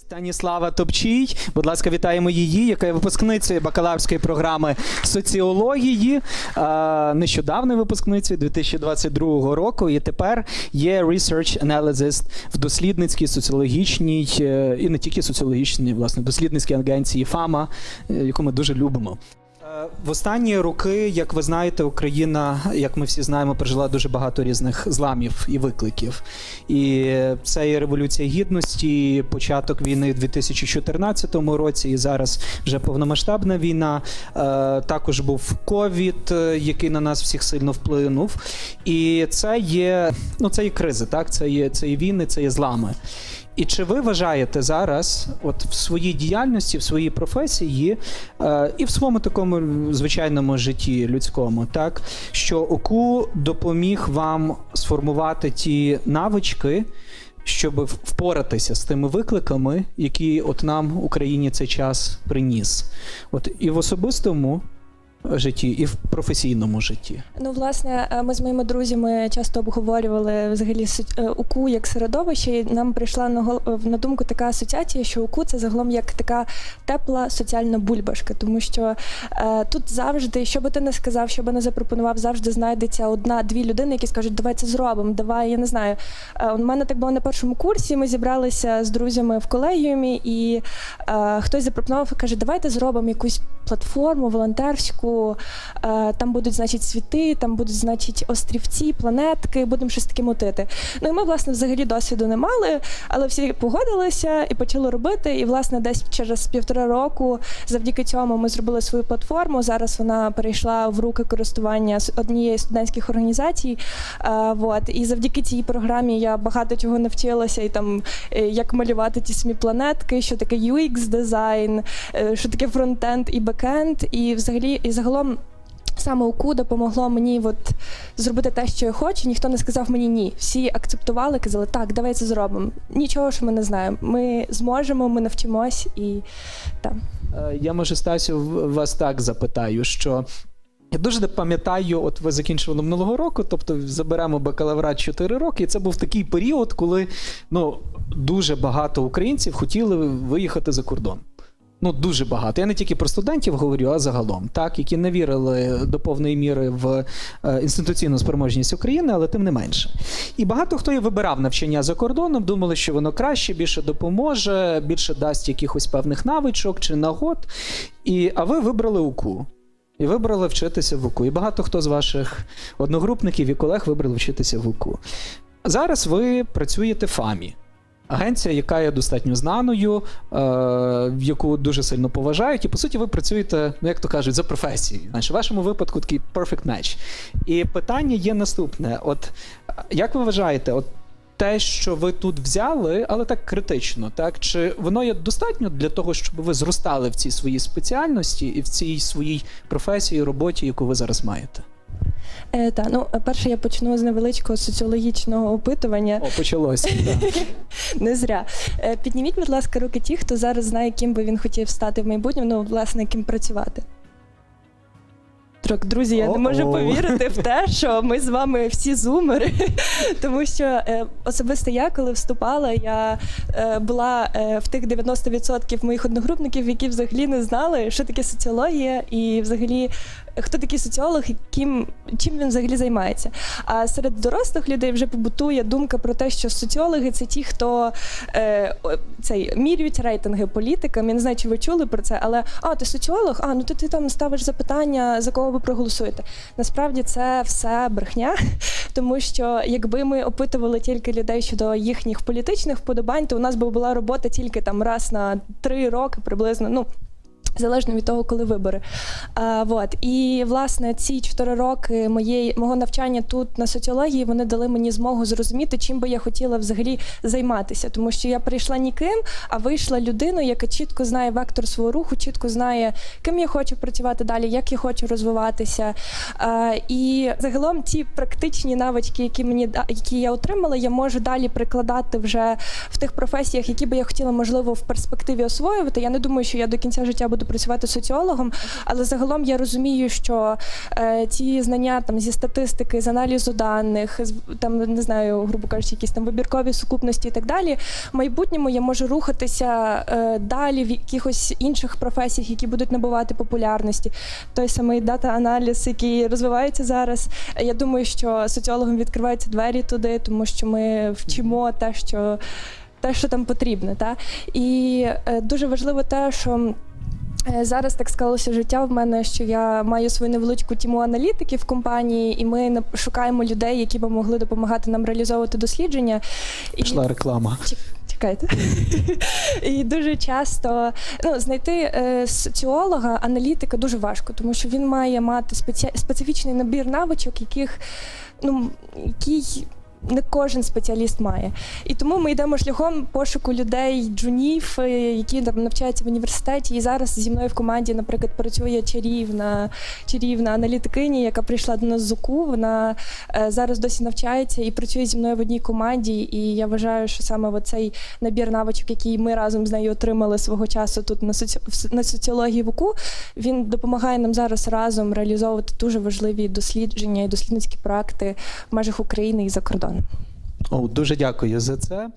Станіслава Топчій, будь ласка, вітаємо її, яка є випускницею бакалаврської програми соціології, е, нещодавно випускницею 2022 року. І тепер є research analyst в дослідницькій соціологічній е, і не тільки соціологічній, власне, дослідницькій агенції ФАМА, е, яку ми дуже любимо. Е, В останні роки, як ви знаєте, Україна, як ми всі знаємо, пережила дуже багато різних зламів і викликів. І це і революція гідності, початок війни в 2014 році, і зараз вже повномасштабна війна. Е, Також був ковід, е, який на нас всіх сильно вплинув. І це є, ну це є кризи, так? Це є, це є війни, це є злами. І чи ви вважаєте зараз, от в своїй діяльності, в своїй професії е, і в своєму такому звичайному житті людському, так що ОКУ допоміг вам сформувати ті навички, щоб впоратися з тими викликами, які от нам Україні цей час приніс? От і в особистому житті, і в професійному житті. Ну, власне, е, ми з моїми друзями часто обговорювали взагалі е, УКУ як середовище. і Нам прийшла на на думку така асоціація, що УКУ це загалом як така тепла соціальна бульбашка, тому що е, тут завжди, що би ти не сказав, що би не запропонував, завжди знайдеться одна-дві людини, які скажуть, давай це зробимо, давай, я не знаю. Е, у мене так було на першому курсі. Ми зібралися з друзями в колегіумі, і е, хтось запропонував каже, давайте зробимо якусь платформу волонтерську. Е, там будуть, значить, світи, там будуть, значить, острівці, планетки, будемо щось таке мутити. Ну і ми, власне, взагалі досвіду не мали, але всі погодилися і почали робити. І, власне, десь через півтора року, завдяки цьому, ми зробили свою платформу. Зараз вона перейшла в руки користування однієї з студентських організацій. Е, вот. І завдяки цій програмі я багато чого навчилася, і там е, як малювати ті самі планетки, що таке UX дизайн, е, що таке фронтенд і бекенд, і взагалі і загалом. Саме УКУ допомогло мені от зробити те, що я хочу. Ніхто не сказав мені ні. Всі акцептували, казали, так, давай це зробимо. Нічого, що ми не знаємо. Ми зможемо, ми навчимось і так. Е, Я може Стасю вас так запитаю, що. Я дуже пам'ятаю, от ви закінчили минулого року, тобто заберемо бакалаврат 4 роки, і це був такий період, коли ну, дуже багато українців хотіли виїхати за кордон. Ну, дуже багато. Я не тільки про студентів говорю, а загалом, так, які не вірили до повної міри в е, інституційну спроможність України, але тим не менше. І багато хто і вибирав навчання за кордоном, думали, що воно краще, більше допоможе, більше дасть якихось певних навичок чи нагод. І, а ви вибрали УКУ. І вибрали вчитися в УКУ. І багато хто з ваших одногрупників і колег вибрали вчитися в УКУ. Зараз ви працюєте ФАМі. Агенція, яка є достатньо знаною, е, в яку дуже сильно поважають, і по суті, ви працюєте, ну як то кажуть, за професією. Знаєш, в вашому випадку такий perfect match. І питання є наступне: от як ви вважаєте, от те, що ви тут взяли, але так критично, так чи воно є достатньо для того, щоб ви зростали в цій своїй спеціальності і в цій своїй професії, роботі, яку ви зараз маєте? Е, та, ну, перше я почну з невеличкого соціологічного опитування. О, почалося. Не зря. Е, Підніміть, будь ласка, руки ті, хто зараз знає, ким би він хотів стати в майбутньому, ну, власне, ким працювати. Так, друзі, я не можу повірити в те, що ми з вами всі зумери. Тому що е, особисто я, коли вступала, я е, була е, в тих 90% моїх одногрупників, які взагалі не знали, що таке соціологія, і взагалі хто такий соціолог, і ким, чим він взагалі займається. А серед дорослих людей вже побутує думка про те, що соціологи це ті, хто е, цей міряють рейтинги політикам. Я не знаю, чи ви чули про це, але а ти соціолог? А ну то ти там ставиш запитання, за кого ви проголосуєте. Насправді це все брехня, тому що якби ми опитували тільки людей щодо їхніх політичних вподобань, то у нас би була робота тільки там раз на три роки приблизно. Ну Залежно від того, коли вибори. А, вот. І власне ці чотири роки моєї мого навчання тут на соціології вони дали мені змогу зрозуміти, чим би я хотіла взагалі займатися. Тому що я прийшла ніким, а вийшла людиною, яка чітко знає вектор свого руху, чітко знає, ким я хочу працювати далі, як я хочу розвиватися. А, і загалом ті практичні навички, які мені які я отримала, я можу далі прикладати вже в тих професіях, які би я хотіла, можливо, в перспективі освоювати. Я не думаю, що я до кінця життя буду працювати соціологом, але загалом я розумію, що е, ті знання там зі статистики, з аналізу даних, з там не знаю, грубо кажучи, якісь там вибіркові сукупності і так далі. В майбутньому я можу рухатися е, далі в якихось інших професіях, які будуть набувати популярності. Той самий дата-аналіз, який розвивається зараз. Я думаю, що соціологам відкриваються двері туди, тому що ми вчимо те, що те, що там потрібно. Та? І е, дуже важливо те, що. Е, Зараз так склалося життя в мене, що я маю свою невеличку тіму аналітиків в компанії, і ми шукаємо людей, які б могли допомагати нам реалізовувати дослідження. Пішла реклама. Чекайте. І дуже часто ну, знайти е, соціолога, аналітика дуже важко, тому що він має мати специфічний набір навичок, яких ну, який не кожен спеціаліст має. І тому ми йдемо шляхом пошуку людей, джунів, е, які там навчаються в університеті. І зараз зі мною в команді, наприклад, працює чарівна, чарівна аналітикиня, яка прийшла до нас з УКУ. Вона е, зараз досі навчається і працює зі мною в одній команді. І я вважаю, що саме цей набір навичок, який ми разом з нею отримали свого часу тут на соці... на соціології в УКУ, він допомагає нам зараз разом реалізовувати дуже важливі дослідження і дослідницькі проекти в межах України і за кордоном. О, дуже дякую за це.